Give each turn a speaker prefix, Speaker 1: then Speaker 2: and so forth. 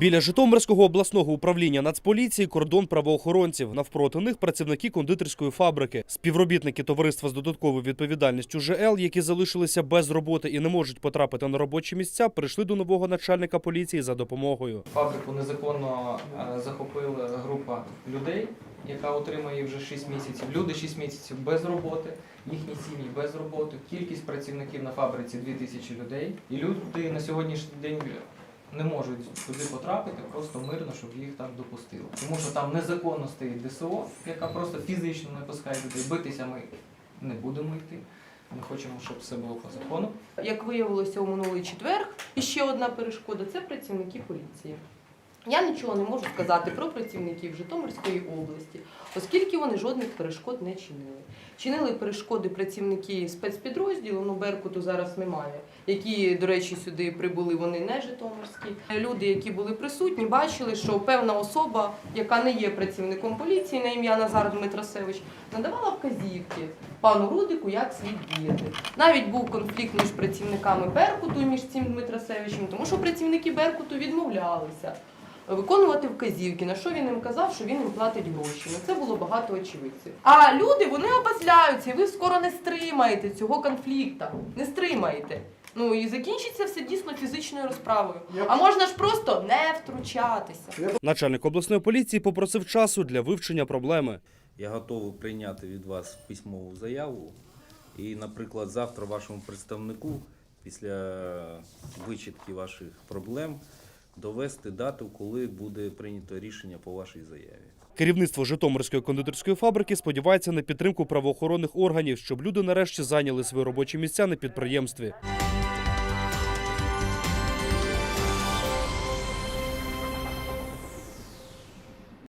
Speaker 1: Біля Житомирського обласного управління Нацполіції кордон правоохоронців. Навпроти них працівники кондитерської фабрики, співробітники товариства з додатковою відповідальністю ЖЛ, які залишилися без роботи і не можуть потрапити на робочі місця, прийшли до нового начальника поліції за допомогою.
Speaker 2: Фабрику незаконно е, захопила група людей, яка отримує вже 6 місяців. Люди 6 місяців без роботи, їхні сім'ї без роботи. Кількість працівників на фабриці 2000 людей. І люди на сьогоднішній день не можуть туди потрапити просто мирно, щоб їх там допустили. Тому що там незаконно стоїть ДСО, яка просто фізично не пускає людей. Битися ми не будемо йти. Ми хочемо, щоб все було по закону.
Speaker 3: Як виявилося у минулий четвер, і ще одна перешкода це працівники поліції. Я нічого не можу сказати про працівників Житомирської області, оскільки вони жодних перешкод не чинили. Чинили перешкоди працівники спецпідрозділу, ну Беркуту зараз немає, які, до речі, сюди прибули, вони не житомирські. Люди, які були присутні, бачили, що певна особа, яка не є працівником поліції на ім'я Назар Дмитросевич, надавала вказівки пану Рудику, як слід діяти. Навіть був конфлікт між працівниками Беркуту між цим Дмитросевичем, тому що працівники Беркуту відмовлялися виконувати вказівки, на що він їм казав, що він їм платить гроші. На це було багато очевидців. А люди вони обозляються, і ви скоро не стримаєте цього конфлікту. Не стримаєте. Ну і закінчиться все дійсно фізичною розправою. А можна ж просто не втручатися.
Speaker 1: Начальник обласної поліції попросив часу для вивчення проблеми.
Speaker 4: Я готовий прийняти від вас письмову заяву. І, наприклад, завтра вашому представнику, після вичитки ваших проблем, довести дату, коли буде прийнято рішення по вашій заяві.
Speaker 1: Керівництво Житомирської кондитерської фабрики сподівається на підтримку правоохоронних органів, щоб люди нарешті зайняли свої робочі місця на підприємстві.